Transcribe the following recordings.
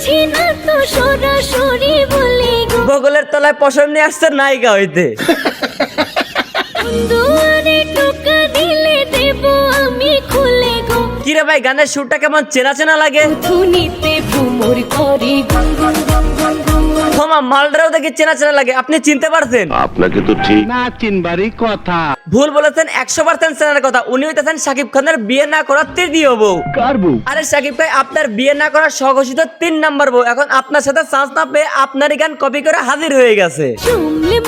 বুঝি না তো সরাসরি বলি গো তলায় পশম নিয়ে আসছে নায়িকা হইতে। দুয়ারে টোকা দিলে দেব আমি খুলে গো কিরে ভাই, গানের সুরটা কেমন? চেনা চেনা লাগে। ধুনিতে ভুমুর করি গুন গুন। মালটাও দেখে চেনা চেনা লাগে। আপনি চিনতে পারছেন? আপনাকে তো ঠিক না চিনবারই কথা। ভুল বলেছেন একশো পার্সেন্ট চেনার কথা। উনি হইতেছেন শাকিব খানের বিয়ে না করার তৃতীয় বউ। কার বউ? আরে শাকিব ভাই আপনার বিয়ে না করার স্বঘোষিত তিন নাম্বার বউ। এখন আপনার সাথে চান্স না পেয়ে আপনারই গান কপি করে হাজির হয়ে গেছে।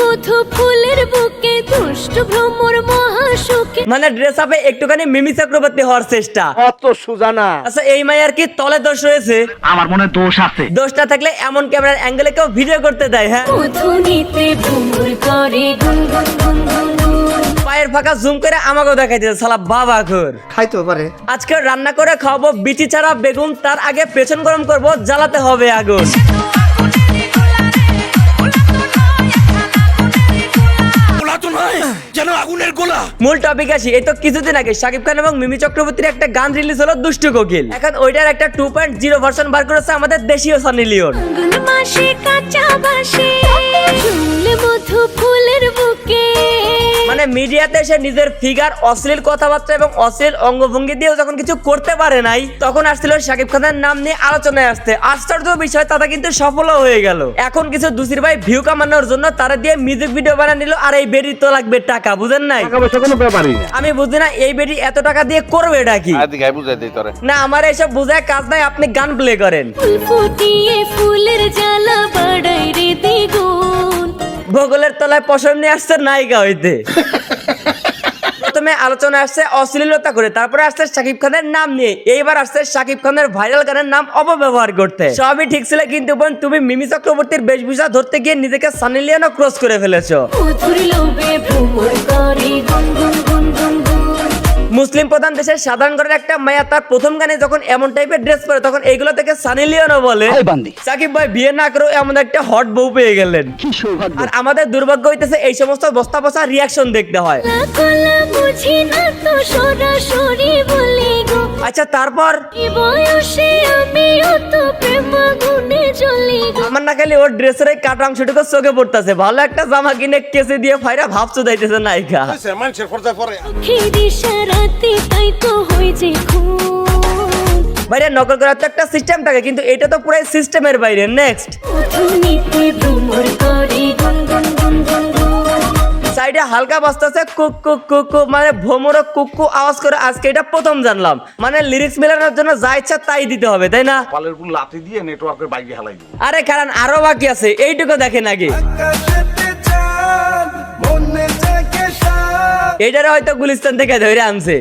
মধু ফুলের বুকে দুষ্ট ভ্রমর মহাসুখে। মানে ড্রেস আপে একটুখানি মিমি চক্রবর্তী হওয়ার চেষ্টা। অত সুজানা। আচ্ছা এই মাইয়ার কি তলে দোষ রয়েছে? আমার মনে দোষ আছে। দোষটা থাকলে এমন ক্যামেরার অ্যাঙ্গেলে কেউ ভিডিও করতে দেয় হ্যাঁ। পায়ের ফাঁকা জুম করে আমাকেও দেখাই দিতে সালা বাবা ঘর। খাইতে পারে। আজকে রান্না করে খাওয়াবো বিচি ছাড়া বেগুন তার আগে পেছন গরম করব জ্বালাতে হবে আগুন। মূল টপিক আসি। এই তো কিছুদিন আগে শাকিব খান এবং মিমি চক্রবর্তীর একটা গান রিলিজ হলো দুষ্টু কোকিল। এখন ওইটার একটা টু পয়েন্ট জিরো ভার্সন বার করেছে আমাদের দেশীয় সানি লিওন ফাল্গুন কাঁচা বাসে মধু মানে মিডিয়াতে এসে নিজের ফিগার অশ্লীল কথাবার্তা এবং অশ্লীল অঙ্গভঙ্গি দিয়েও যখন কিছু করতে পারে নাই তখন আসছিল শাকিব খানের নাম নিয়ে আলোচনায় আসতে। আশ্চর্য বিষয় তারা কিন্তু সফলও হয়ে গেল। এখন কিছু দুসির ভাই ভিউ কামানোর জন্য তারা দিয়ে মিউজিক ভিডিও বানিয়ে নিল আর এই বেরির তো লাগবে টাকা বুঝেন নাই? টাকা পয়সা কোনো ব্যাপারই না। আমি বুঝি না এই বেরি এত টাকা দিয়ে করবে এটা কি আদিকে বুঝাই দিই তোরে। না আমার এইসব বুঝায় কাজ নাই আপনি গান প্লে করেন। ফুল ফুটিয়ে ফুলের জ্বালা বাড়াই রে দ্বিগুণ ভূগোলের তলায় পশম নিয়ে আসছে নায়িকা হইতে। প্রথমে আলোচনা আসছে অশ্লীলতা করে, তারপরে আসছে শাকিব খানের নাম নিয়ে। এইবার আসছে শাকিব খানের ভাইরাল গানের নাম অপব্যবহার করতে। সবই ঠিক ছিল, কিন্তু বোন, তুমি মিমি চক্রবর্তীর বেশভূষা ধরতে গিয়ে নিজেকে সানি লিওনও ক্রস করে ফেলেছো। মুসলিম প্রধান দেশের সাধারণ ঘরের একটা মায়া তার প্রথম গানে যখন এমন টাইপের ড্রেস পরে তখন এগুলো থেকে সানি লিওনও বলে সাকিব ভাই বিয়ে না করেও এমন একটা হট বউ পেয়ে গেলেন। কি সৌভাগ্য। আর আমাদের দুর্ভাগ্য হইতেছে এই সমস্ত বস্তা বসা রিয়াকশন দেখতে হয়। আচ্ছা তারপর? তো আমার না খালি ওর ড্রেসের এই কাটা অংশটুকু চোখে পড়তেছে। ভালো একটা জামা কিনে কেসে দিয়ে ফাইরা ভাবছ যাইতেছে নায়িকা। তাই তো হই বাইরে নকল করার তো একটা সিস্টেম থাকে কিন্তু এটা তো পুরাই সিস্টেমের বাইরে। নেক্সট সাইডে হালকা বাজতেছে কুক কুক কুক কুক মানে ভোমরা কুক কুক আওয়াজ করে আজকে এটা প্রথম জানলাম। মানে লিরিক্স মেলানোর জন্য যা ইচ্ছা তাই দিতে হবে তাই না? পালের পুল লাথি দিয়ে নেটওয়ার্কের বাইরে হালাই দিব। আরে কারণ আরও বাকি আছে এইটুকু দেখেন আগে। এটারে হয়তো গুলিস্তান থেকে ধরে আনছে।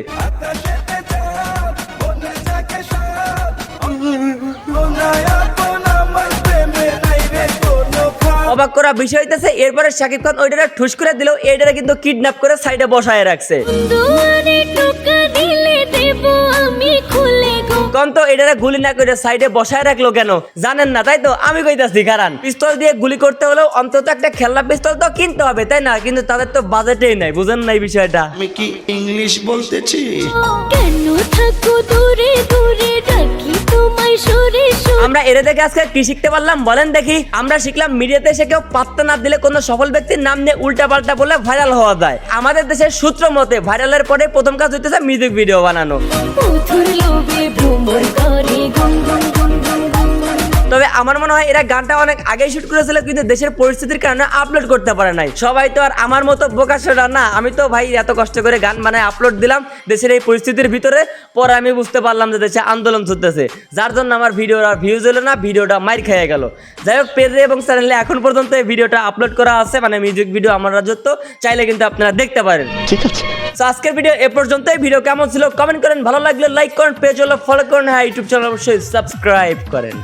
অবাক করা বিষয় হইতেছে এরপরে শাকিব খান ওইটারে ঠুস করে দিলেও এইটারে কিন্তু কিডন্যাপ করে সাইডে বসায় রাখছে। দুয়ারে টোকা দিলে দেব আমি খুলে গো। কন তো এটারে গুলি না করে সাইডে বসায় রাখল কেন? জানেন না তাই তো? আমি কইতাছি কারণ পিস্তল দিয়ে গুলি করতে হলেও অন্তত একটা খেলনা পিস্তল তো কিনতে হবে তাই না? কিন্তু তাদের তো বাজেটেই নাই বুঝেন নাই বিষয়টা। আমি কি ইংলিশ বলতেছি? কেন থাকো দূরে দূরে ডাকি? আমরা এরে দেখে আজকে কি শিখতে পারলাম? বলেন দেখি। আমরা শিখলাম মিডিয়াতে এসে কেউ পাত্তা না দিলে কোনো সফল ব্যক্তির নাম নিয়ে উল্টা পাল্টা বলে ভাইরাল হওয়া যায়। আমাদের দেশের সূত্র মতে ভাইরালের পরে প্রথম কাজ হইতেছে মিউজিক ভিডিও বানানো। তবে আমার মনে হয় এরা গানটা অনেক আগেই শুট করেছিল কিন্তু দেশের পরিস্থিতির কারণে আপলোড করতে পারে নাই। সবাই তো আর আমার মতো বোকাশোরা না। আমি তো ভাই এত কষ্ট করে গান বানায় আপলোড দিলাম দেশের এই পরিস্থিতির ভিতরে। পরে আমি বুঝতে পারলাম যে দেশে আন্দোলন চলতেছে। যার জন্য আমার ভিডিওটা ভিউজ হলো না ভিডিওটা মাইর খেয়ে গেল। যাই হোক পেজে এবং চ্যানেলে এখন পর্যন্ত এই ভিডিওটা আপলোড করা আছে মানে মিউজিক ভিডিও আমার রাজত্ব চাইলে কিন্তু আপনারা দেখতে পারেন। ঠিক আছে। তো আজকের ভিডিও এ পর্যন্তই। ভিডিও কেমন ছিল? কমেন্ট করেন। ভালো লাগলে লাইক করেন পেজ হলো ফলো করেন। হ্যাঁ ইউটিউব চ্যানেল অবশ্যই সাবস্ক্রাইব করেন।